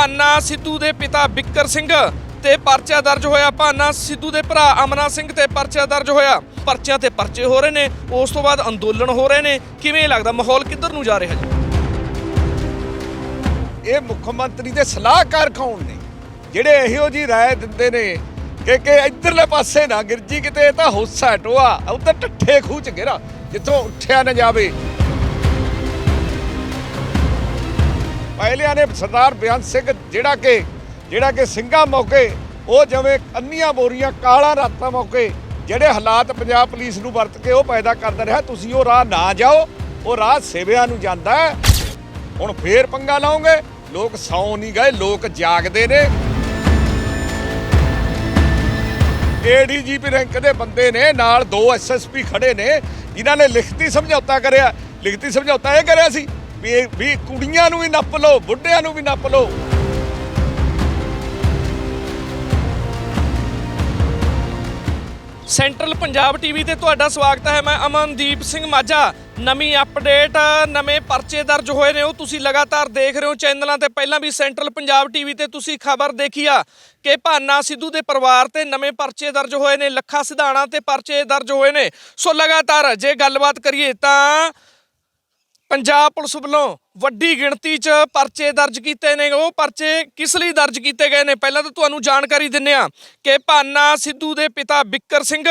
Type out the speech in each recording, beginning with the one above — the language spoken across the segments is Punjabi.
ਭਾਨਾ ਸਿੱਧੂ ਦੇ ਪਿਤਾ ਬਿੱਕਰ ਸਿੰਘ ਤੇ ਪਰਚਾ ਦਰਜ ਹੋਇਆ। ਭਾਨਾ ਸਿੱਧੂ ਦੇ ਭਰਾ ਅਮਨਾ ਸਿੰਘ ਤੇ ਪਰਚਾ ਦਰਜ ਹੋਇਆ। ਪਰਚਿਆਂ ਤੇ ਪਰਚੇ ਹੋ ਰਹੇ ਨੇ। ਉਸ ਤੋਂ ਬਾਅਦ ਅੰਦੋਲਨ ਹੋ ਰਹੇ ਨੇ। ਕਿਵੇਂ ਲੱਗਦਾ ਮਾਹੌਲ ਕਿੱਧਰ ਨੂੰ ਜਾ ਰਿਹਾ ਜੀ? ਇਹ ਮੁੱਖ ਮੰਤਰੀ ਦੇ ਸਲਾਹਕਾਰ ਕੌਣ ਨੇ? ਜਿਹੜੇ ਇਹੋ ਜੀ ਰਾਏ ਦਿੰਦੇ ਨੇ ਕਿ ਕਿ ਇਧਰਲੇ ਪਾਸੇ ਨਾ ਗਿਰਜੀ ਕਿਤੇ, ਇਹ ਤਾਂ ਹੋਸਾ ਟੋਆ। ਉਧਰ ਠੱਠੇ ਖੂਹ ਚ ਗਿਰਾ ਜਿੱਥੋਂ ਉੱਠਿਆ ਨਾ ਜਾਵੇ ਪਹਿਲਿਆਂ ਨੇ ਸਰਦਾਰ ਬਿਆਨ ਸਿੰਘ ਜਿਹੜਾ ਕਿ ਜਿਹੜਾ ਕਿ ਸਿੰਘਾਂ ਮੌਕੇ, ਉਹ ਜਿਵੇਂ ਅੰਨੀਆਂ ਬੋਰੀਆਂ, ਕਾਲਾ ਰਾਤਾਂ ਮੌਕੇ, ਜਿਹੜੇ ਹਾਲਾਤ ਪੰਜਾਬ ਪੁਲਿਸ ਨੂੰ ਵਰਤ ਕੇ ਉਹ ਪੈਦਾ ਕਰਦਾ ਰਿਹਾ, ਤੁਸੀਂ ਉਹ ਰਾਹ ਨਾ ਜਾਓ, ਉਹ ਰਾਹ ਸੇਵਿਆਂ ਨੂੰ ਜਾਂਦਾ ਹੈ। ਹੁਣ ਫੇਰ ਪੰਗਾ ਲਾਉਂਗੇ, ਲੋਕ ਸੌਂ ਨਹੀਂ ਗਏ, ਲੋਕ ਜਾਗਦੇ ਨੇ। ਏਡੀਜੀਪੀ ਰੈਂਕ ਦੇ ਬੰਦੇ ਨੇ, ਨਾਲ ਦੋ ਐਸਐਸਪੀ ਖੜੇ ਨੇ, ਜਿਨ੍ਹਾਂ ਨੇ ਲਿਖਤੀ ਸਮਝੌਤਾ ਕਰਿਆ। ਲਿਖਤੀ ਸਮਝੌਤਾ ਇਹ ਕਰਿਆ ਸੀ ਵੀ ਇਹ- ਵੀ ਕੁੜੀਆਂ ਨੂੰ ਵੀ ਨੱਪ ਲਓ, ਬੁੱਢਿਆਂ ਨੂੰ ਵੀ ਨੱਪ ਲਓ। ਸੈਂਟਰਲ ਪੰਜਾਬ ਟੀਵੀ ਤੇ ਤੁਹਾਡਾ ਸਵਾਗਤ ਹੈ। ਮੈਂ ਅਮਨਦੀਪ ਸਿੰਘ ਮਾਝਾ। ਨਵੀਂ ਅਪਡੇਟ ਨਵੇਂ ਪਰਚੇ ਦਰਜ ਹੋਏ ਨੇ ਉਹ ਤੁਸੀਂ ਲਗਾਤਾਰ ਦੇਖ ਰਹੇ ਹੋ ਚੈਨਲਾਂ ਤੇ। ਪਹਿਲਾਂ ਵੀ ਸੈਂਟਰਲ ਪੰਜਾਬ ਟੀਵੀ ਤੇ ਤੁਸੀਂ ਖਬਰ ਦੇਖੀ ਆ ਕਿ ਭਾਨਾ ਸਿੱਧੂ ਦੇ ਪਰਿਵਾਰ ਤੇ ਨਵੇਂ ਪਰਚੇ ਦਰਜ ਹੋਏ ਨੇ, ਲੱਖਾ ਸਿਧਾਣਾ ਤੇ ਪਰਚੇ ਦਰਜ ਹੋਏ ਨੇ। ਸੋ ਲਗਾਤਾਰ ਜੇ ਗੱਲਬਾਤ ਕਰੀਏ ਤਾਂ ਪੰਜਾਬ ਪੁਲਿਸ ਵੱਲੋਂ ਵੱਡੀ ਗਿਣਤੀ 'ਚ ਪਰਚੇ ਦਰਜ ਕੀਤੇ ਨੇ। ਉਹ ਪਰਚੇ ਕਿਸ ਲਈ ਦਰਜ ਕੀਤੇ ਗਏ ਨੇ? ਪਹਿਲਾਂ ਤਾਂ ਤੁਹਾਨੂੰ ਜਾਣਕਾਰੀ ਦਿੰਨੇ ਆ ਕਿ ਭਾਨਾ ਸਿੱਧੂ ਦੇ ਪਿਤਾ ਬਿੱਕਰ ਸਿੰਘ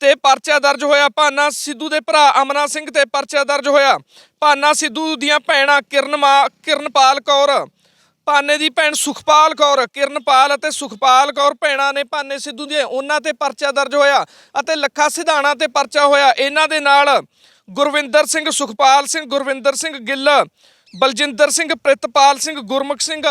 ਤੇ ਪਰਚਾ ਦਰਜ ਹੋਇਆ। ਭਾਨਾ ਸਿੱਧੂ ਦੇ ਭਰਾ ਅਮਨਾ ਸਿੰਘ ਤੇ ਪਰਚਾ ਦਰਜ ਹੋਇਆ। ਭਾਨਾ ਸਿੱਧੂ ਦੀਆਂ ਭੈਣਾਂ ਕਿਰਨਮਾ ਕਿਰਨਪਾਲ ਕੌਰ, ਭਾਨੇ ਦੀ ਭੈਣ ਸੁਖਪਾਲ ਕੌਰ, ਕਿਰਨਪਾਲ ਅਤੇ ਸੁਖਪਾਲ ਕੌਰ ਭੈਣਾਂ ਨੇ ਭਾਨੇ ਸਿੱਧੂ ਦੀਆਂ ਉਹਨਾਂ ਤੇ ਪਰਚਾ ਦਰਜ ਹੋਇਆ ਅਤੇ ਲੱਖਾ ਸਿਧਾਣਾ ਤੇ ਪਰਚਾ ਹੋਇਆ। ਇਹਨਾਂ ਦੇ ਨਾਲ ਗੁਰਵਿੰਦਰ ਸਿੰਘ ਸੁਖਪਾਲ ਸਿੰਘ ਗੁਰਵਿੰਦਰ ਸਿੰਘ ਗਿੱਲ ਬਲਜਿੰਦਰ ਸਿੰਘ ਪ੍ਰਿਤਪਾਲ ਸਿੰਘ ਗੁਰਮੁਖ ਸਿੰਘ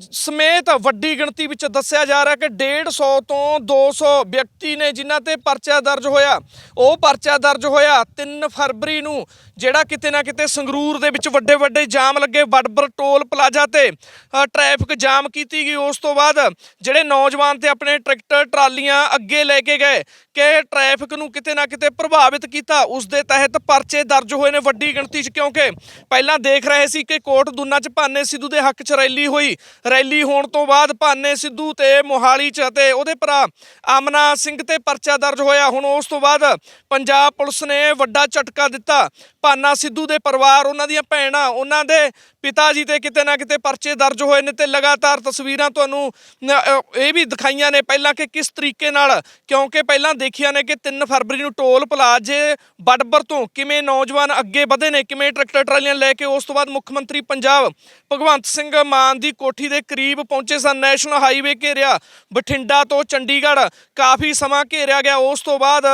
ਸਮੇਤ ਵੱਡੀ ਗਿਣਤੀ ਵਿੱਚ ਦੱਸਿਆ ਜਾ ਰਿਹਾ ਕਿ 150 ਤੋਂ 200 ਵਿਅਕਤੀ ਨੇ ਜਿਨ੍ਹਾਂ ਤੇ ਪਰਚਾ ਦਰਜ ਹੋਇਆ। ਉਹ ਪਰਚਾ ਦਰਜ ਹੋਇਆ 3 ਫਰਵਰੀ ਨੂੰ ਜਿਹੜਾ ਕਿਤੇ ਨਾ ਕਿਤੇ ਸੰਗਰੂਰ ਦੇ ਵਿੱਚ ਵੱਡੇ ਵੱਡੇ ਜਾਮ ਲੱਗੇ ਵਡਬਰ ਟੋਲ ਪਲਾਜ਼ਾ ਤੇ ਅ, ਟ੍ਰੈਫਿਕ ਜਾਮ ਕੀਤੀ ਗਈ। ਉਸ ਤੋਂ ਬਾਅਦ ਜਿਹੜੇ ਨੌਜਵਾਨ ਤੇ ਆਪਣੇ ਟਰੈਕਟਰ ਟਰਾਲੀਆਂ ਅੱਗੇ ਲੈ ਕੇ ਗਏ ਕਿ ਟ੍ਰੈਫਿਕ ਨੂੰ ਕਿਤੇ ਨਾ ਕਿਤੇ ਪ੍ਰਭਾਵਿਤ ਕੀਤਾ ਉਸ ਦੇ ਤਹਿਤ ਪਰਚੇ ਦਰਜ ਹੋਏ ਨੇ ਵੱਡੀ ਗਿਣਤੀ 'ਚ ਕਿਉਂਕਿ ਪਹਿਲਾਂ ਦੇਖ ਰਹੇ ਸੀ ਕਿ ਕੋਟ ਦੁਨਾ 'ਚ ਭਾਨੇ ਸਿੱਧੂ ਦੇ ਹੱਕ 'ਚ ਰੈਲੀ ਹੋਈ। ਰੈਲੀ ਹੋਣ ਤੋਂ ਬਾਅਦ ਭਾਨੇ ਸਿੱਧੂ ਤੇ ਮੋਹਾਲੀ 'ਚ ਅਤੇ ਉਹਦੇ ਭਰਾ ਆਮਨਾ ਸਿੰਘ ਤੇ ਪਰਚਾ ਦਰਜ ਹੋਇਆ। ਹੁਣ ਉਸ ਤੋਂ ਬਾਅਦ ਪੰਜਾਬ ਪੁਲਿਸ ਨੇ ਵੱਡਾ ਝਟਕਾ ਦਿੱਤਾ। ਭਾਨਾ ਸਿੱਧੂ ਦੇ ਪਰਿਵਾਰ, ਉਹਨਾਂ ਦੀਆਂ ਭੈਣਾਂ, ਉਹਨਾਂ ਦੇ ਪਿਤਾ ਜੀ ਤੇ ਕਿਤੇ ਨਾ ਕਿਤੇ ਪਰਚੇ ਦਰਜ ਹੋਏ ਨੇ ਤੇ ਲਗਾਤਾਰ ਤਸਵੀਰਾਂ ਤੁਹਾਨੂੰ ਇਹ ਵੀ ਦਿਖਾਈਆਂ ਨੇ ਪਹਿਲਾਂ ਕਿ ਕਿਸ ਤਰੀਕੇ ਨਾਲ, ਕਿਉਂਕਿ ਪਹਿਲਾਂ ਦੇਖੀਆਂ ਨੇ ਕਿ 3 ਫਰਵਰੀ ਨੂੰ ਟੋਲ ਪਲਾਜ਼ੇ ਬੜਬਰ ਤੋਂ ਕਿਵੇਂ ਨੌਜਵਾਨ ਅੱਗੇ ਵਧੇ ਨੇ, ਕਿਵੇਂ ਟਰੈਕਟਰ ਟਰਾਲੀਆਂ ਲੈ ਕੇ ਉਸ ਤੋਂ ਬਾਅਦ ਮੁੱਖ ਮੰਤਰੀ ਪੰਜਾਬ ਭਗਵੰਤ ਸਿੰਘ ਮਾਨ ਦੀ ਕੋਠੀ ਦੇ ਕਰੀਬ ਪਹੁੰਚੇ ਸਨ, ਨੈਸ਼ਨਲ ਹਾਈਵੇ ਘੇਰਿਆ ਬਠਿੰਡਾ ਤੋਂ ਚੰਡੀਗੜ੍ਹ। ਕਾਫੀ ਸਮਾਂ ਘੇਰਿਆ ਗਿਆ, ਉਸ ਤੋਂ ਬਾਅਦ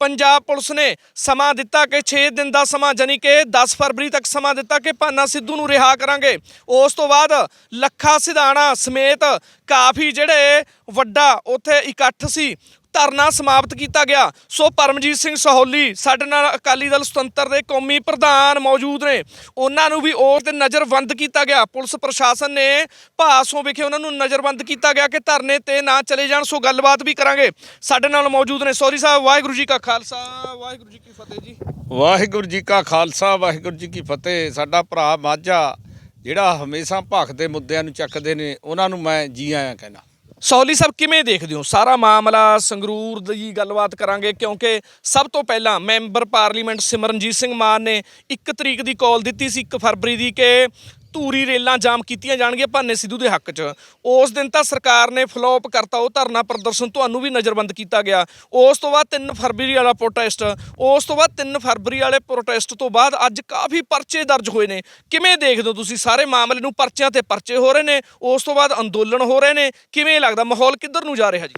ਪੰਜਾਬ ਪੁਲਿਸ ਨੇ ਸਮਾਂ ਦਿੱਤਾ ਕਿ 6 ਦਿਨ ਦਾ ਸਮਾਂ ਜਾਨੀ ਕਿ 10 ਫਰਵਰੀ ਤੱਕ ਸਮਾਂ ਦਿੱਤਾ ਕਿ ਭਾਨਾ ਸਿੱਧੂ ਨੂੰ ਰਿਹਾ ਕਰਾਂਗੇ। ਉਸ ਤੋਂ ਬਾਅਦ ਲੱਖਾ ਸਿਧਾਣਾ ਸਮੇਤ ਕਾਫੀ ਜਿਹੜੇ ਵੱਡਾ ਉੱਥੇ ਇਕੱਠ ਸੀ। ਧਰਨਾ ਸਮਾਪਤ ਕੀਤਾ ਗਿਆ। ਸੋ ਪਰਮਜੀਤ ਸਿੰਘ ਸਹੋਲੀ ਸਾਡੇ ਨਾਲ ਅਕਾਲੀ ਦਲ ਸੁਤੰਤਰ ਦੇ ਕੌਮੀ ਪ੍ਰਧਾਨ ਮੌਜੂਦ ਨੇ। ਉਹਨਾਂ ਨੂੰ ਵੀ ਉਸ ਤੇ ਨਜ਼ਰਬੰਦ ਕੀਤਾ ਗਿਆ। ਪੁਲਿਸ ਪ੍ਰਸ਼ਾਸਨ ਨੇ ਭਾਸੋਂ ਵਿਖੇ ਉਹਨਾਂ ਨੂੰ ਨਜ਼ਰਬੰਦ ਕੀਤਾ ਗਿਆ ਕਿ ਧਰਨੇ ਤੇ ਨਾ ਚਲੇ ਜਾਣ। ਸੋ ਗੱਲਬਾਤ ਵੀ ਕਰਾਂਗੇ। ਸਾਡੇ ਨਾਲ ਮੌਜੂਦ ਨੇ। ਸੋਰੀ ਸਾਹਿਬ, ਵਾਹਿਗੁਰੂ ਜੀ ਕਾ ਖਾਲਸਾ। ਵਾਹਿਗੁਰੂ ਜੀ ਕੀ ਫਤਿਹ ਜੀ। ਵਾਹਿਗੁਰੂ ਜੀ ਕਾ ਖਾਲਸਾ, ਵਾਹਿਗੁਰੂ ਜੀ ਕੀ ਫਤਿਹ। ਸਾਡਾ ਭਰਾ ਮਾਝਾ, ਜਿਹੜਾ ਹਮੇਸ਼ਾ ਭਖ ਦੇ ਮੁੱਦਿਆਂ ਨੂੰ ਚੱਕਦੇ ਨੇ, ਉਹਨਾਂ ਨੂੰ ਮੈਂ ਜੀ ਆਇਆਂ ਕਹਿਣਾ ਸੌਲੀ ਸਾਹਿਬ, ਕਿਵੇਂ ਦੇਖਦੇ ਹੋ? ਸਾਰਾ ਮਾਮਲਾ, ਸੰਗਰੂਰ ਦੀ ਗੱਲਬਾਤ ਕਰਾਂਗੇ, ਕਿਉਂਕਿ ਸਭ ਤੋਂ ਪਹਿਲਾਂ ਮੈਂਬਰ ਪਾਰਲੀਮੈਂਟ ਸਿਮਰਨਜੀਤ ਸਿੰਘ ਮਾਨ ਨੇ 1 ਤਰੀਕ ਦੀ ਕਾਲ ਦਿੱਤੀ ਸੀ 1 ਫਰਵਰੀ ਦੀ, ਕਿ ਧੂਰੀ ਰੇਲਾਂ ਜਾਮ ਕੀਤੀਆਂ ਜਾਣਗੀਆਂ ਭਾਨੇ ਸਿੱਧੂ ਦੇ ਹੱਕ 'ਚ। ਉਸ ਦਿਨ ਤਾਂ ਸਰਕਾਰ ਨੇ ਫਲੋਪ ਕਰਤਾ, ਉਹ ਧਰਨਾ ਪ੍ਰਦਰਸ਼ਨ ਤੁਹਾਨੂੰ ਵੀ ਨਜ਼ਰਬੰਦ ਕੀਤਾ ਗਿਆ। ਉਸ ਤੋਂ ਬਾਅਦ 3 ਫਰਵਰੀ ਵਾਲਾ ਪ੍ਰੋਟੈਸਟ ਉਸ ਤੋਂ ਬਾਅਦ 3 ਫਰਵਰੀ ਵਾਲੇ ਪ੍ਰੋਟੈਸਟ ਤੋਂ ਬਾਅਦ ਅੱਜ ਕਾਫੀ ਪਰਚੇ ਦਰਜ ਹੋਏ ਨੇ। ਕਿਵੇਂ ਦੇਖਦੇ ਹੋ ਤੁਸੀਂ? ਸਾਰੇ ਮਾਮਲੇ ਨੂੰ ਪਰਚਿਆਂ ਤੇ ਪਰਚੇ ਹੋ ਰਹੇ ਨੇ, ਉਸ ਤੋਂ ਬਾਅਦ ਅੰਦੋਲਨ ਹੋ ਰਹੇ ਨੇ। ਕਿਵੇਂ ਲੱਗਦਾ? ਮਾਹੌਲ ਕਿੱਧਰ ਨੂੰ ਜਾ ਰਿਹਾ ਜੀ?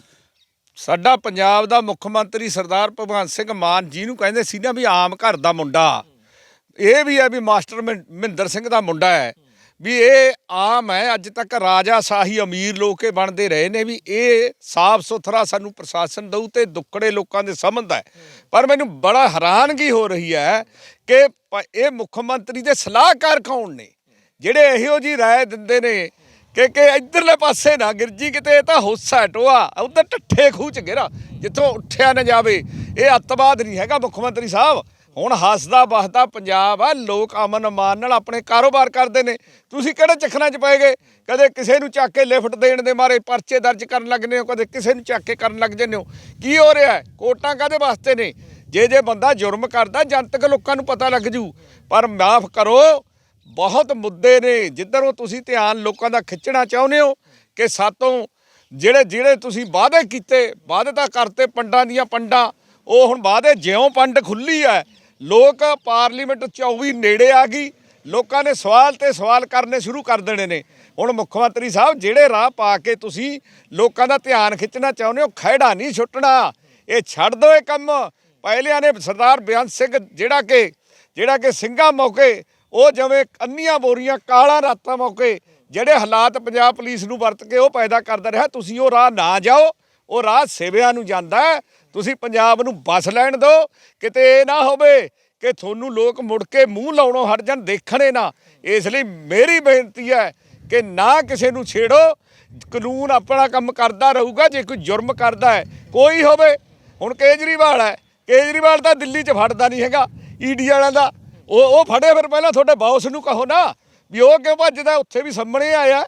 ਸਾਡਾ ਪੰਜਾਬ ਦਾ ਮੁੱਖ ਮੰਤਰੀ ਸਰਦਾਰ ਭਗਵੰਤ ਸਿੰਘ ਮਾਨ ਜੀ ਨੂੰ ਕਹਿੰਦੇ ਸੀ ਨਾ ਵੀ ਆਮ ਘਰ ਦਾ ਮੁੰਡਾ। ਇਹ ਵੀ ਹੈ ਵੀ ਮਾਸਟਰ ਮਹਿੰਦਰ ਸਿੰਘ ਦਾ ਮੁੰਡਾ ਹੈ। ਵੀ ਇਹ ਆਮ ਹੈ, ਅੱਜ ਤੱਕ ਰਾਜਾ ਸ਼ਾਹੀ ਅਮੀਰ ਲੋਕ ਇਹ ਬਣਦੇ ਰਹੇ ਨੇ ਵੀ ਇਹ ਸਾਫ਼ ਸੁਥਰਾ ਸਾਨੂੰ ਪ੍ਰਸ਼ਾਸਨ ਦਊ ਤੇ ਦੁੱਕੜੇ ਲੋਕਾਂ ਦੇ ਸਮਝਦਾ ਹੈ। ਪਰ ਮੈਨੂੰ ਬੜਾ ਹੈਰਾਨਗੀ ਹੋ ਰਹੀ ਹੈ ਕਿ ਪ- ਇਹ ਮੁੱਖ ਮੰਤਰੀ ਦੇ ਸਲਾਹਕਾਰ ਕੌਣ ਨੇ? ਜਿਹੜੇ ਇਹੋ ਜੀ ਰਾਏ ਦਿੰਦੇ ਨੇ ਕਿ ਕਿ ਇਧਰਲੇ ਪਾਸੇ ਨਾ ਗਿਰਜੀ ਕਿਤੇ, ਇਹ ਤਾਂ ਹੋਸਾ ਟੋਆ ਉਧਰ ਠੱਠੇ ਖੂਹ ਚ ਗਿਰਾ, ਜਿੱਥੋਂ ਉੱਠਿਆ ਨਾ ਜਾਵੇ। ਇਹ ਅੱਤਵਾਦ ਨਹੀਂ ਹੈਗਾ ਮੁੱਖ ਮੰਤਰੀ ਸਾਹਿਬ। ਹੁਣ ਹੱਸਦਾ ਵਸਦਾ ਪੰਜਾਬ ਆ, ਲੋਕ ਅਮਨ ਅਮਾਨ ਨਾਲ ਆਪਣੇ ਕਾਰੋਬਾਰ ਕਰਦੇ ਨੇ। ਤੁਸੀਂ ਕਿਹੜੇ ਚੱਕਰਾਂ 'ਚ ਪਏ ਗਏ? ਕਦੇ ਕਿਸੇ ਨੂੰ ਚੱਕ ਕੇ ਲਿਫਟ ਦੇਣ ਦੇ ਮਾਰੇ ਪਰਚੇ ਦਰਜ ਕਰਨ ਲੱਗਨੇ ਹੋ? ਕਦੇ ਕਿਸੇ ਨੂੰ ਚੱਕ ਕੇ ਕਰਨ ਲੱਗ ਜੰਨੇ ਹੋ? ਕੀ ਹੋ ਰਿਹਾ? ਹੈ? ਕੋਟਾਂ ਕਾਦੇ ਵਾਸਤੇ ਨੇ? ਜੇ ਜੇ ਬੰਦਾ ਜੁਰਮ ਕਰਦਾ, ਜਨਤਕ ਲੋਕਾਂ ਨੂੰ ਪਤਾ ਲੱਗ ਜੂ। ਪਰ ਮਾਫ ਕਰੋ, ਬਹੁਤ ਮੁੱਦੇ ਨੇ। ਜਿੱਧਰੋਂ ਤੁਸੀਂ ਧਿਆਨ ਲੋਕਾਂ ਦਾ ਖਿੱਚਣਾ ਚਾਹੁੰਦੇ ਹੋ ਕਿ ਸਾਤੋਂ ਜਿਹੜੇ ਜਿਹੜੇ ਤੁਸੀਂ ਵਾਅਦੇ ਕੀਤੇ, ਵਾਅਦੇ ਤਾਂ ਕਰਤੇ ਪੰਡਾਂ ਦੀਆਂ ਪੰਡਾਂ, ਉਹ ਹੁਣ ਵਾਅਦੇ ਜਿਉਂ ਪੰਡ ਖੁੱਲੀ ਹੈ ਲੋਕ ਪਾਰਲੀਮੈਂਟ 24 ਨੇੜੇ ਆ ਗਈ। ਲੋਕਾਂ ਨੇ ਸਵਾਲ ਤੇ ਸਵਾਲ ਕਰਨੇ ਸ਼ੁਰੂ ਕਰ ਦੇਣੇ ਨੇ। ਹੁਣ ਮੁੱਖ ਮੰਤਰੀ ਸਾਹਿਬ, ਜਿਹੜੇ ਰਾਹ ਪਾ ਕੇ ਤੁਸੀਂ ਲੋਕਾਂ ਦਾ ਧਿਆਨ ਖਿੱਚਣਾ ਚਾਹੁੰਦੇ ਹੋ, ਖਹਿੜਾ ਨਹੀਂ ਛੁੱਟਣਾ ਇਹ ਛੱਡ ਦਿਓ ਇਹ ਕੰਮ। ਪਹਿਲਿਆਂ ਨੇ ਸਰਦਾਰ ਬੇਅੰਤ ਸਿੰਘ ਜਿਹੜਾ ਕਿ ਜਿਹੜਾ ਕਿ ਸਿੰਘਾਂ ਮੌਕੇ, ਉਹ ਜਿਵੇਂ ਅੰਨੀਆਂ ਬੋਰੀਆਂ, ਕਾਲਾਂ ਰਾਤਾਂ ਮੌਕੇ, ਜਿਹੜੇ ਹਾਲਾਤ ਪੰਜਾਬ ਪੁਲਿਸ ਨੂੰ ਵਰਤ ਕੇ ਉਹ ਪੈਦਾ ਕਰਦਾ ਰਿਹਾ। ਤੁਸੀਂ ਉਹ ਰਾਹ ਨਾ ਜਾਓ। ਉਹ ਰਾਹ ਸੇਵਿਆਂ ਨੂੰ ਜਾਂਦਾ ਤੁਸੀਂ ਪੰਜਾਬ ਨੂੰ ਬਸ ਲੈਣ ਦਿਓ, ਕਿਤੇ ਇਹ ਨਾ ਹੋਵੇ ਕਿ ਤੁਹਾਨੂੰ ਲੋਕ ਮੁੜ ਕੇ ਮੂੰਹ ਲਾਉਣੋਂ ਹਟ ਜਾਣ, ਦੇਖਣੇ ਨਾ। ਇਸ ਲਈ ਮੇਰੀ ਬੇਨਤੀ ਹੈ ਕਿ ਨਾ ਕਿਸੇ ਨੂੰ ਛੇੜੋ। ਕਾਨੂੰਨ ਆਪਣਾ ਕੰਮ ਕਰਦਾ ਰਹੂਗਾ, ਜੇ ਕੋਈ ਜੁਰਮ ਕਰਦਾ ਹੈ, ਕੋਈ ਹੋਵੇ। ਹੁਣ ਕੇਜਰੀਵਾਲ ਹੈ, ਕੇਜਰੀਵਾਲ ਤਾਂ ਦਿੱਲੀ 'ਚ ਫੜਦਾ ਨਹੀਂ ਹੈਗਾ ਈਡੀ ਵਾਲਿਆਂ ਦਾ। ਉਹ ਉਹ ਫੜੇ ਫਿਰ ਪਹਿਲਾਂ ਤੁਹਾਡੇ ਬੌਸ ਨੂੰ ਕਹੋ ਨਾ, ਵੀ ਉਹ ਕਿਉਂ ਭੱਜਦਾ, ਉੱਥੇ ਵੀ ਸਾਹਮਣੇ ਆਇਆ।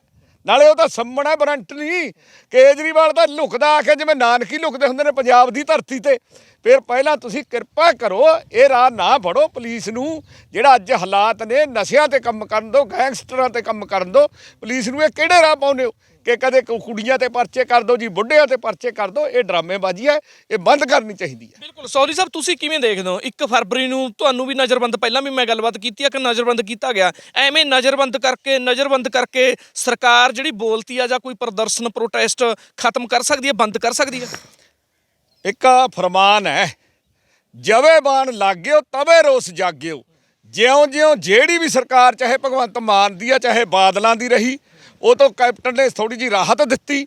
ਨਾਲੇ ਉਹ ਤਾਂ ਸਾਹਮਣਾ ਬਰੰਟ ਨਹੀਂ। ਕੇਜਰੀਵਾਲ ਤਾਂ ਲੁਕਦਾ ਆ ਕੇ ਜਿਵੇਂ ਨਾਨਕੀ ਲੁਕਦੇ ਹੁੰਦੇ ਨੇ ਪੰਜਾਬ ਦੀ ਧਰਤੀ ਤੇ। ਫਿਰ ਪਹਿਲਾਂ ਤੁਸੀਂ ਕਿਰਪਾ ਕਰੋ, ਇਹ ਰਾਹ ਨਾ ਫੜੋ ਪੁਲਿਸ ਨੂੰ, ਜਿਹੜਾ ਅੱਜ ਹਾਲਾਤ ਨੇ, ਨਸ਼ਿਆਂ ਤੇ ਕੰਮ ਕਰਨ ਦੋ, ਗੈਂਗਸਟਰਾਂ ਤੇ ਕੰਮ ਕਰਨ ਦੋ। ਪੁਲਿਸ ਨੂੰ ਇਹ ਕਿਹੜੇ ਰਾਹ ਪਾਉਂਦੇ ਹੋ? ਕਿ ਕਦੇ ਕੁ- ਕੁੜੀਆਂ ਤੇ ਪਰਚੇ ਕਰ ਦੋ ਜੀ ਬੁੱਢਿਆਂ ਤੇ ਪਰਚੇ ਕਰ ਦੋ ਇਹ ਡਰਾਮੇਬਾਜ਼ੀ ਹੈ ਇਹ ਬੰਦ ਕਰਨੀ ਚਾਹੀਦੀ ਹੈ। ਬਿਲਕੁਲ ਸੌਰੀ ਸਾਹਿਬ ਤੁਸੀਂ ਕਿਵੇਂ ਦੇਖਦੇ ਹੋ? 1 ਫਰਵਰੀ ਨੂੰ ਤੁਹਾਨੂੰ ਵੀ ਨਜ਼ਰਬੰਦ ਪਹਿਲਾਂ ਵੀ ਮੈਂ ਗੱਲਬਾਤ ਕੀਤੀ ਆ ਕਿ ਨਜ਼ਰਬੰਦ ਕੀਤਾ ਗਿਆ। ਐਵੇਂ ਨਜ਼ਰਬੰਦ ਕਰਕੇ ਨਜ਼ਰਬੰਦ ਕਰਕੇ ਸਰਕਾਰ ਜਿਹੜੀ ਬੋਲਤੀ ਆ ਜਾਂ ਕੋਈ ਪ੍ਰਦਰਸ਼ਨ ਪ੍ਰੋਟੈਸਟ ਖਤਮ ਕਰ ਸਕਦੀ ਹੈ ਬੰਦ ਕਰ ਸਕਦੀ ਹੈ? ਇੱਕ ਫਰਮਾਨ ਹੈ ਜਵੇ ਬਾਣ ਲੱਗਿਓ ਤਵੇ ਰੋਸ ਜਾਗਿਓ। ਜਿਉਂ ਜਿਉਂ ਜਿਹੜੀ ਵੀ ਸਰਕਾਰ ਚਾਹੇ ਭਗਵੰਤ ਮਾਨ ਦੀ ਆ ਚਾਹੇ ਬਾਦਲਾਂ ਦੀ ਰਹੀ ਉਹ ਤੋਂ ਕੈਪਟਨ ਨੇ ਥੋੜੀ ਜੀ ਰਾਹਤ ਦਿੱਤੀ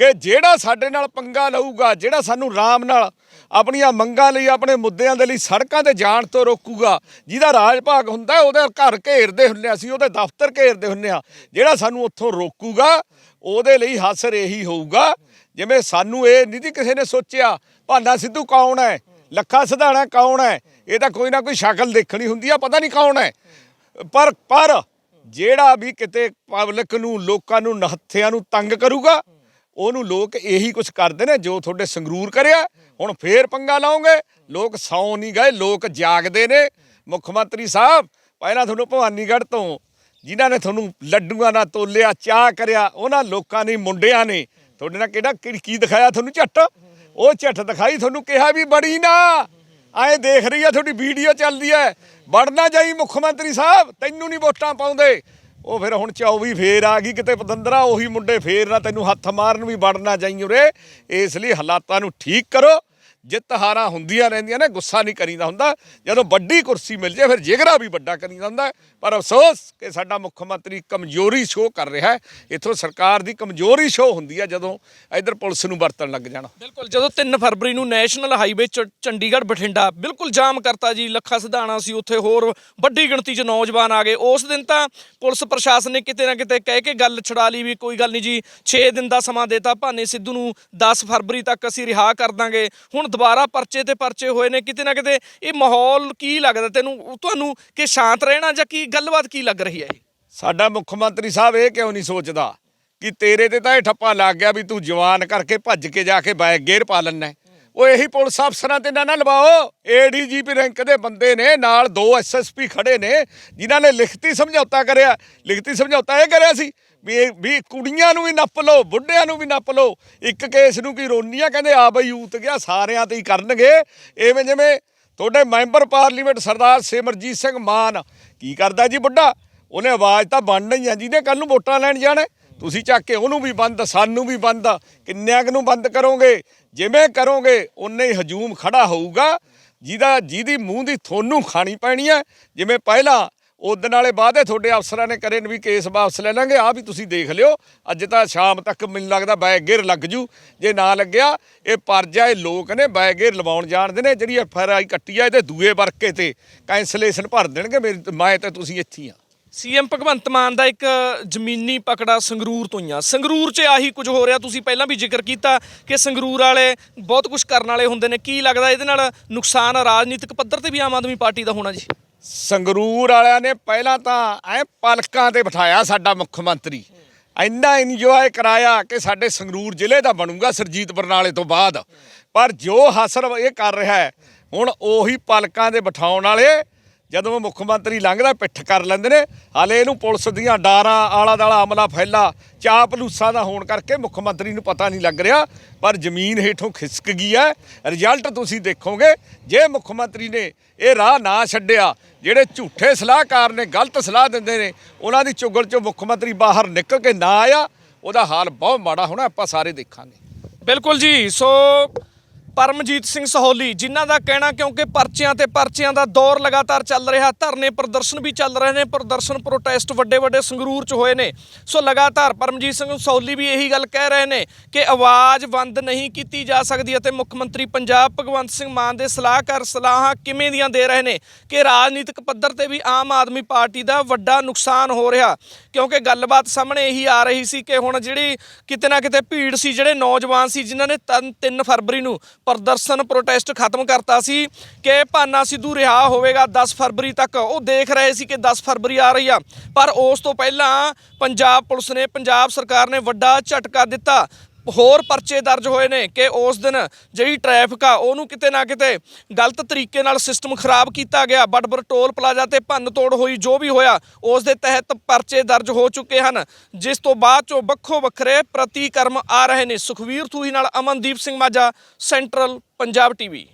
ਕਿ ਜਿਹੜਾ ਸਾਡੇ ਨਾਲ ਪੰਗਾ ਲਊਗਾ, ਜਿਹੜਾ ਸਾਨੂੰ ਰਾਮ ਨਾਲ ਆਪਣੀਆਂ ਮੰਗਾਂ ਲਈ, ਆਪਣੇ ਮੁੱਦਿਆਂ ਦੇ ਲਈ, ਸੜਕਾਂ ਤੇ ਜਾਣ ਤੋਂ ਰੋਕੂਗਾ, ਜਿਹਦਾ ਰਾਜ ਭਾਗ ਹੁੰਦਾ ਉਹਦੇ ਘਰ ਘੇਰਦੇ ਹੁੰਨੇ ਅਸੀਂ, ਉਹਦੇ ਦਫ਼ਤਰ ਘੇਰਦੇ ਹੁੰਨੇ ਆ ਜਿਹੜਾ ਸਾਨੂੰ ਉੱਥੋਂ ਰੋਕੂਗਾ, ਉਹਦੇ ਲਈ ਹਾਸਰ ਇਹੀ ਹੋਊਗਾ। ਜਿਵੇਂ ਸਾਨੂੰ ਇਹ ਨਹੀਂ ਸੀ ਕਿਸੇ ਨੇ ਸੋਚਿਆ, ਭਾਨਾ ਸਿੱਧੂ ਕੌਣ ਹੈ? ਲੱਖਾ ਸਿਧਾਣਾ ਕੌਣ ਹੈ? ਇਹ ਤਾਂ ਕੋਈ ਨਾ ਕੋਈ ਸ਼ਕਲ ਦੇਖਣੀ ਹੁੰਦੀ ਆ, ਪਤਾ ਨਹੀਂ ਕੌਣ ਹੈ। ਪਰ ਪਰ ਜਿਹੜਾ ਵੀ ਕਿਤੇ ਪਬਲਿਕ ਨੂੰ, ਲੋਕਾਂ ਨੂੰ ਨਹੱਥਿਆਂ ਨੂੰ ਤੰਗ ਕਰੂਗਾ, ਉਹਨੂੰ ਲੋਕ ਇਹੀ ਕੁਝ ਕਰਦੇ ਨੇ ਜੋ ਤੁਹਾਡੇ ਸੰਗਰੂਰ ਕਰਿਆ। ਹੁਣ ਫੇਰ ਪੰਗਾ ਲਾਉਂਗੇ ਲੋਕ ਸੌਂ ਨਹੀਂ ਗਏ, ਲੋਕ ਜਾਗਦੇ ਨੇ। ਮੁੱਖ ਮੰਤਰੀ ਸਾਹਿਬ, ਪਹਿਲਾਂ ਤੁਹਾਨੂੰ ਭਵਾਨੀਗੜ੍ਹ ਤੋਂ ਜਿਨ੍ਹਾਂ ਨੇ ਤੁਹਾਨੂੰ ਲੱਡੂਆਂ ਨਾਲ ਤੋਲਿਆ, ਚਾਹ ਕਰਿਆ, ਉਹਨਾਂ ਲੋਕਾਂ ਨੇ, ਮੁੰਡਿਆਂ ਨੇ, ਤੁਹਾਡੇ ਨਾਲ ਕਿਹੜਾ ਕੀ- ਕੀ ਦਿਖਾਇਆ ਤੁਹਾਨੂੰ ਝੱਟ? ਉਹ ਝੱਟ ਦਿਖਾਈ, ਤੁਹਾਨੂੰ ਕਿਹਾ ਵੀ ਬੜੀ ਨਾ। ਆਏ ਦੇਖ ਰਹੀ ਆ, ਤੁਹਾਡੀ ਵੀਡੀਓ ਚੱਲਦੀ ਐ ਵੜਨਾ ਜਾਈ ਮੁੱਖ ਮੰਤਰੀ ਸਾਹਿਬ, ਤੈਨੂੰ ਨਹੀਂ ਵੋਟਾਂ ਪਾਉਂਦੇ। ਉਹ ਫਿਰ ਹੁਣ 24 ਫੇਰ ਆ ਗਈ ਕਿਤੇ ਪਤੰਦਰਾ, ਉਹੀ ਮੁੰਡੇ ਫੇਰ ਨਾ ਤੈਨੂੰ ਹੱਥ ਮਾਰਨ ਵੀ ਵੜਨਾ ਜਾਈ ਉਰੇ। ਇਸ ਲਈ ਹਾਲਾਤਾਂ ਨੂੰ ਠੀਕ ਕਰੋ। ਜਿੱਤ ਹਾਰਾਂ ਹੁੰਦੀਆਂ ਰਹਿੰਦੀਆਂ ਨੇ, ਗੁੱਸਾ ਨਹੀਂ ਕਰੀਦਾ ਹੁੰਦਾ। ਜਦੋਂ ਵੱਡੀ ਕੁਰਸੀ ਮਿਲ ਜੇ, ਫਿਰ ਜਿਗਰਾ ਵੀ ਵੱਡਾ ਕਰੀਦਾ ਹੁੰਦਾ। ਪਰ ਅਫਸੋਸ ਕਿ ਸਾਡਾ ਮੁੱਖ ਮੰਤਰੀ ਕਮਜ਼ੋਰੀ ਸ਼ੋਅ ਕਰ ਰਿਹਾ ਹੈ। ਇਥੋਂ ਸਰਕਾਰ ਦੀ ਕਮਜ਼ੋਰੀ ਸ਼ੋਅ ਹੁੰਦੀ ਹੈ ਜਦੋਂ ਇਧਰ ਪੁਲਿਸ ਨੂੰ ਵਰਤਣ ਲੱਗ ਜਾਣਾ। ਬਿਲਕੁਲ, ਜਦੋਂ 3 ਫਰਵਰੀ ਨੂੰ ਨੈਸ਼ਨਲ ਹਾਈਵੇ ਚ ਚੰਡੀਗੜ੍ਹ ਬਠਿੰਡਾ ਬਿਲਕੁਲ ਜਾਮ ਕਰਤਾ ਜੀ, ਲੱਖਾ ਸਿਧਾਣਾ ਸੀ, ਉੱਥੇ ਹੋਰ ਵੱਡੀ ਗਿਣਤੀ ਚ ਨੌਜਵਾਨ ਆ ਗਏ। ਉਸ ਦਿਨ ਤਾਂ ਪੁਲਿਸ ਪ੍ਰਸ਼ਾਸਨ ਨੇ ਕਿਤੇ ਨਾ ਕਿਤੇ ਕਹਿ ਕੇ ਗੱਲ ਛਡਾ ਲਈ ਵੀ ਕੋਈ ਗੱਲ ਨਹੀਂ ਜੀ 6 ਦਿਨ ਦਾ ਸਮਾਂ ਦੇਤਾ। ਭਾਨੇ ਸਿੱਧੂ ਨੂੰ 10 ਫਰਵਰੀ ਤੱਕ ਅਸੀਂ ਰਿਹਾ ਕਰ ਦਾਂਗੇ। ਹੁਣ ਦੁਬਾਰਾ ਪਰਚੇ ਤੇ ਪਰਚੇ ਹੋਏ ਨੇ, ਕਿਤੇ ਨਾ ਕਿਤੇ ਇਹ ਮਾਹੌਲ ਕੀ ਲੱਗਦਾ ਤੈਨੂੰ? ਤੁਹਾਨੂੰ ਕਿ ਸ਼ਾਂਤ ਰਹਿਣਾ ਜਾਂ ਕੀ, ਗੱਲਬਾਤ ਕੀ ਲੱਗ ਰਹੀ ਹੈ ਸਾਡਾ ਮੁੱਖ ਮੰਤਰੀ ਸਾਹਿਬ ਇਹ ਕਿਉਂ ਨਹੀਂ ਸੋਚਦਾ ਕਿ ਤੇਰੇ ਤੇ ਤਾਂ ਇਹ ਠੱਪਾ ਲੱਗ ਗਿਆ ਵੀ ਤੂੰ ਜਵਾਨ ਕਰਕੇ ਭੱਜ ਕੇ ਜਾ ਕੇ ਬੈਗ ਗੇਅਰ ਪਾ ਲੈਣਾ ਉਹ ਇਹੀ ਪੁਲਿਸ ਅਫਸਰਾਂ ਤੇ ਨਾ ਨਾ ਲਵਾਓ। ਏਡੀਜੀਪੀ ਰੈਂਕ ਦੇ ਬੰਦੇ ਨੇ, ਨਾਲ ਦੋ ਐਸਐਸਪੀ ਖੜੇ ਨੇ, ਜਿਨ੍ਹਾਂ ਨੇ ਲਿਖਤੀ ਸਮਝੌਤਾ ਕਰਿਆ। ਲਿਖਤੀ ਸਮਝੌਤਾ ਇਹ ਕਰਿਆ ਸੀ ਵੀ ਇਹ ਵੀ ਕੁੜੀਆਂ ਨੂੰ ਵੀ ਨੱਪ ਲਓ, ਬੁੱਢਿਆਂ ਨੂੰ ਵੀ ਨੱਪ ਲਓ। ਇੱਕ ਕੇਸ ਨੂੰ ਕੀ ਰੋਨੀਆਂ ਕਹਿੰਦੇ ਆ ਬਈ ਯੂਤ ਗਿਆ, ਸਾਰਿਆਂ ਤੇ ਹੀ ਕਰਨਗੇ। ਐਵੇਂ ਜਿਵੇਂ ਤੁਹਾਡੇ ਮੈਂਬਰ ਪਾਰਲੀਮੈਂਟ ਸਰਦਾਰ ਸਿਮਰਜੀਤ ਸਿੰਘ ਮਾਨ, ਕੀ ਕਰਦਾ ਜੀ ਬੁੱਢਾ? ਉਹਨੇ ਆਵਾਜ਼ ਤਾਂ ਬਣਨਾ ਹੀ ਆ ਜਿਹਨੇ ਕੱਲ ਨੂੰ ਵੋਟਾਂ ਲੈਣ ਜਾਣਾ। ਤੁਸੀਂ ਚੱਕ ਕੇ ਉਹਨੂੰ ਵੀ ਬੰਦ, ਸਾਨੂੰ ਵੀ ਬੰਦ, ਕਿੰਨਿਆਂ ਨੂੰ ਬੰਦ ਕਰੋਗੇ? ਜਿਵੇਂ ਕਰੋਗੇ ਉਨੇ ਹੀ ਹਜੂਮ ਖੜਾ ਹੋਊਗਾ। ਜਿਹਦਾ ਜਿਹਦੀ ਮੂੰਹ ਦੀ ਤੁਹਾਨੂੰ ਖਾਣੀ ਪੈਣੀ ਹੈ ਜਿਵੇਂ ਪਹਿਲਾਂ ਉਦਣ ਵਾਲੇ ਵਾਅਦੇ ਤੁਹਾਡੇ ਅਫਸਰਾਂ ਨੇ ਕਰੇ ਨੇ ਵੀ ਕੇਸ ਵਾਪਸ ਲੈ ਲਾਂਗੇ ਆ ਵੀ ਤੁਸੀਂ ਦੇਖ ਲਿਓ। ਅੱਜ ਤਾਂ ਸ਼ਾਮ ਤੱਕ ਮੈਨੂੰ ਲੱਗਦਾ ਬੈਗ ਗੇਰ ਲੱਗ ਜੂ। ਜੇ ਨਾ ਲੱਗਿਆ, ਇਹ ਪਰਜਾ, ਇਹ ਲੋਕ ਨੇ ਬੈਗ ਗੇਰ ਲਵਾਉਣ ਜਾਣਦੇ ਨੇ, ਜਿਹੜੀ ਐਫ ਆਰ ਆਈ ਕੱਟੀ ਆ, ਇਹਦੇ ਦੂਏ ਵਰਕੇ ਤੇ ਕੈਂਸਲੇਸ਼ਨ ਭਰ ਦੇਣਗੇ, ਮੇਰੀ ਮੈਂ ਤਾਂ ਤੁਸੀਂ ਇੱਥੇ ਹੀ ਆ। ਸੀਐਮ ਭਗਵੰਤ ਮਾਨ ਦਾ ਇੱਕ ਜ਼ਮੀਨੀ ਪਕੜਾ ਸੰਗਰੂਰ ਤੋਂ ਹੀ ਆ। ਸੰਗਰੂਰ 'ਚ ਆਹੀ ਕੁਝ ਹੋ ਰਿਹਾ, ਤੁਸੀਂ ਪਹਿਲਾਂ ਵੀ ਜ਼ਿਕਰ ਕੀਤਾ ਕਿ ਸੰਗਰੂਰ ਵਾਲੇ ਬਹੁਤ ਕੁਝ ਕਰਨ ਵਾਲੇ ਹੁੰਦੇ ਨੇ। ਕੀ ਲੱਗਦਾ ਇਹਦੇ ਨਾਲ ਨੁਕਸਾਨ ਰਾਜਨੀਤਿਕ ਪੱਧਰ ਤੇ ਵੀ ਆਮ ਆਦਮੀ ਪਾਰਟੀ ਦਾ ਹੋਣਾ ਜੀ? ਸੰਗਰੂਰ ਵਾਲਿਆਂ ਨੇ ਪਹਿਲਾਂ ਤਾਂ ਐ ਪਲਕਾਂ ਤੇ ਬਿਠਾਇਆ ਸਾਡਾ ਮੁੱਖ ਮੰਤਰੀ। ਇੰਨਾ ਇੰਜੋਏ ਕਰਾਇਆ ਕਿ ਸਾਡੇ ਸੰਗਰੂਰ ਜ਼ਿਲ੍ਹੇ ਦਾ ਬਣੂਗਾ ਸਰਜੀਤ ਬਰਨਾਲੇ ਤੋਂ ਬਾਅਦ। ਪਰ ਜੋ ਹਾਸਲ ਇਹ ਕਰ ਰਿਹਾ ਹੈ, ਹੁਣ ਉਹੀ ਪਲਕਾਂ ਦੇ ਬਿਠਾਉਣ ਵਾਲੇ ਜਦੋਂ ਮੁੱਖ ਮੰਤਰੀ ਲੰਘਦਾ, ਪਿੱਠ ਕਰ ਲੈਂਦੇ ਨੇ। ਹਾਲੇ ਇਹਨੂੰ ਪੁਲਿਸ ਦੀਆਂ ਡਾਰਾਂ ਆਲਾ ਦਾਲਾ ਅਮਲਾ ਫੈਲਾ ਚਾਪਲੂਸਾਂ ਦਾ ਹੋਣ ਕਰਕੇ ਮੁੱਖ ਮੰਤਰੀ ਨੂੰ ਪਤਾ ਨਹੀਂ ਲੱਗ ਰਿਹਾ, ਪਰ ਜ਼ਮੀਨ ਹੇਠੋਂ ਖਿਸਕ ਗਈ ਹੈ। ਰਿਜ਼ਲਟ ਤੁਸੀਂ ਦੇਖੋਗੇ, ਜੇ ਮੁੱਖ ਮੰਤਰੀ ਨੇ ਇਹ ਰਾਹ ਨਾ ਛੱਡਿਆ, ਜਿਹੜੇ ਝੂਠੇ ਸਲਾਹਕਾਰ ਨੇ ਗਲਤ ਸਲਾਹ ਦਿੰਦੇ ਨੇ, ਉਹਨਾਂ ਦੀ ਚੁਗਲ ਚੋਂ ਮੁੱਖ ਮੰਤਰੀ ਬਾਹਰ ਨਿਕਲ ਕੇ ਨਾ ਆਇਆ, ਉਹਦਾ ਹਾਲ ਬਹੁਤ ਮਾੜਾ ਹੋਣਾ, ਆਪਾਂ ਸਾਰੇ ਦੇਖਾਂਗੇ। ਬਿਲਕੁਲ ਜੀ, ਸੋ ਪਰਮਜੀਤ ਸਿੰਘ ਸਹੋਲੀ, ਜਿਨ੍ਹਾਂ ਦਾ ਕਹਿਣਾ ਕਿਉਂਕਿ ਪਰਚਿਆਂ ਤੇ ਪਰਚਿਆਂ ਦਾ ਦੌਰ ਲਗਾਤਾਰ ਚੱਲ ਰਿਹਾ, ਧਰਨੇ ਪ੍ਰਦਰਸ਼ਨ ਵੀ ਚੱਲ ਰਹੇ ਨੇ, ਪ੍ਰਦਰਸ਼ਨ ਪ੍ਰੋਟੈਸਟ ਵੱਡੇ ਵੱਡੇ ਸੰਗਰੂਰ 'ਚ ਹੋਏ ਨੇ। ਸੋ ਲਗਾਤਾਰ ਪਰਮਜੀਤ ਸਿੰਘ ਸਹੋਲੀ ਵੀ ਇਹੀ ਗੱਲ ਕਹਿ ਰਹੇ ਨੇ ਕਿ ਆਵਾਜ਼ ਬੰਦ ਨਹੀਂ ਕੀਤੀ ਜਾ ਸਕਦੀ ਅਤੇ ਮੁੱਖ ਮੰਤਰੀ ਪੰਜਾਬ ਭਗਵੰਤ ਸਿੰਘ ਮਾਨ ਦੇ ਸਲਾਹਕਾਰ ਸਲਾਹਾਂ ਕਿਵੇਂ ਦੀਆਂ ਦੇ ਰਹੇ ਨੇ ਕਿ ਰਾਜਨੀਤਿਕ ਪੱਧਰ ਤੇ ਵੀ ਆਮ ਆਦਮੀ ਪਾਰਟੀ ਦਾ ਵੱਡਾ ਨੁਕਸਾਨ ਹੋ ਰਿਹਾ। ਕਿਉਂਕਿ ਗੱਲਬਾਤ ਸਾਹਮਣੇ ਇਹੀ ਆ ਰਹੀ ਸੀ ਕਿ ਹੁਣ ਜਿਹੜੀ ਕਿਤੇ ਨਾ ਕਿਤੇ ਭੀੜ ਸੀ, ਜਿਹੜੇ ਨੌਜਵਾਨ ਸੀ, ਜਿਨ੍ਹਾਂ ਨੇ 3 ਫਰਵਰੀ ਨੂੰ ਪ੍ਰਦਰਸ਼ਨ ਪ੍ਰੋਟੈਸਟ ਖਤਮ ਕਰਤਾ ਸੀ ਕਿ ਭਾਨਾ ਸਿੱਧੂ ਰਿਹਾ ਹੋਵੇਗਾ 10 ਫਰਵਰੀ ਤੱਕ। ਉਹ ਦੇਖ ਰਹੇ ਸੀ ਕਿ 10 ਫਰਵਰੀ ਆ ਰਹੀ ਆ, ਪਰ ਉਸ ਤੋਂ ਪਹਿਲਾਂ ਪੰਜਾਬ ਪੁਲਿਸ ਨੇ, ਪੰਜਾਬ ਸਰਕਾਰ ਨੇ ਵੱਡਾ ਝਟਕਾ ਦਿੱਤਾ। ਹੋਰ ਪਰਚੇ ਦਰਜ ਹੋਏ ਨੇ ਕਿ ਉਸ ਦਿਨ ਜਿਹੜੀ ਟ੍ਰੈਫਿਕ ਆ, ਉਹਨੂੰ ਕਿਤੇ ਨਾ ਕਿਤੇ ਗਲਤ ਤਰੀਕੇ ਨਾਲ ਸਿਸਟਮ ਖਰਾਬ ਕੀਤਾ ਗਿਆ। ਬਟਬਰ ਟੋਲ ਪਲਾਜ਼ਾ ਤੇ ਭੰਨ ਤੋੜ ਹੋਈ ਜੋ ਵੀ ਹੋਇਆ, ਉਸ ਦੇ ਤਹਿਤ ਪਰਚੇ ਦਰਜ ਹੋ ਚੁੱਕੇ ਹਨ। ਜਿਸ ਤੋਂ ਬਾਅਦ ਚੋਂ ਵੱਖੋ ਵੱਖਰੇ ਪ੍ਰਤੀਕਰਮ ਆ ਰਹੇ ਨੇ। ਸੁਖਵੀਰ ਥੂਹੀ ਨਾਲ ਅਮਨਦੀਪ ਸਿੰਘ ਮਾਝਾ ਸੈਂਟਰਲ ਪੰਜਾਬ ਟੀਵੀ